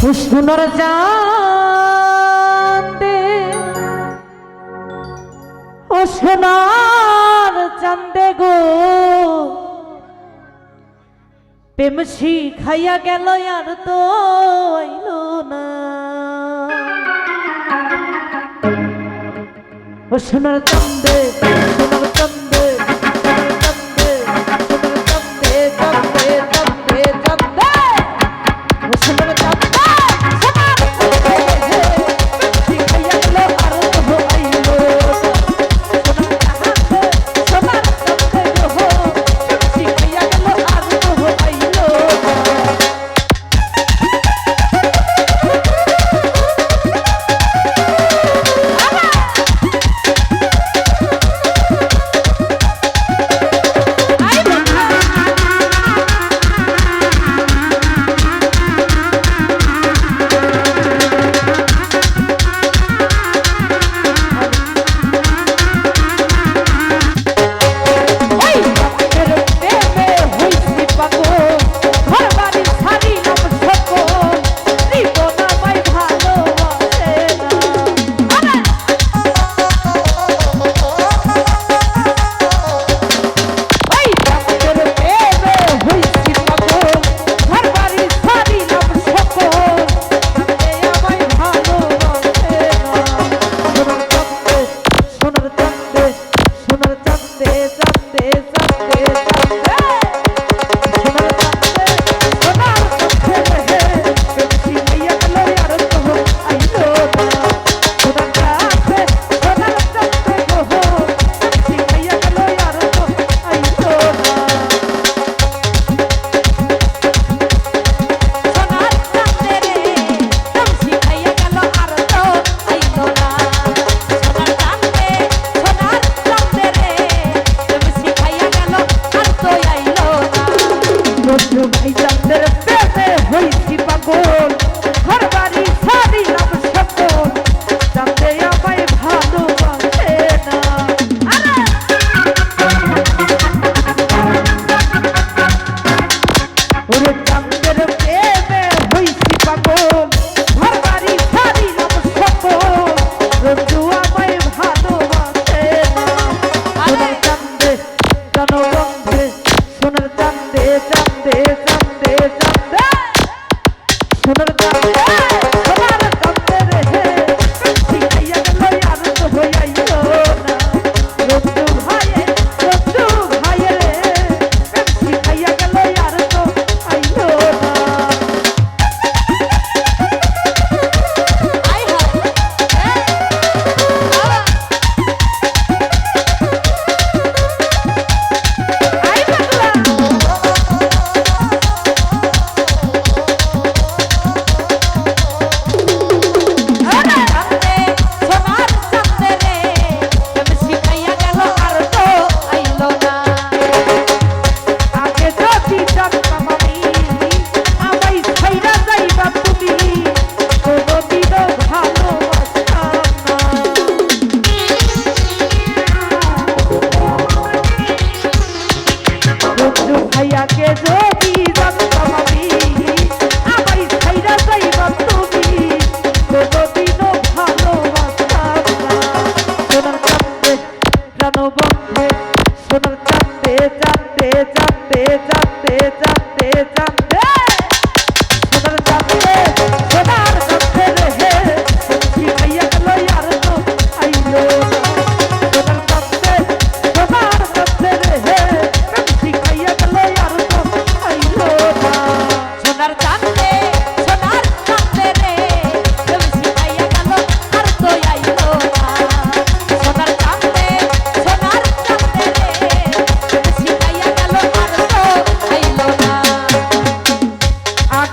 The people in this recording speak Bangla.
খুশকুনর চান্দে ও সোনার চান্দে গো। প্রেম শিখাইয়া গেল আর তো আইল না। ও সোনার চান্দে it's a, it's.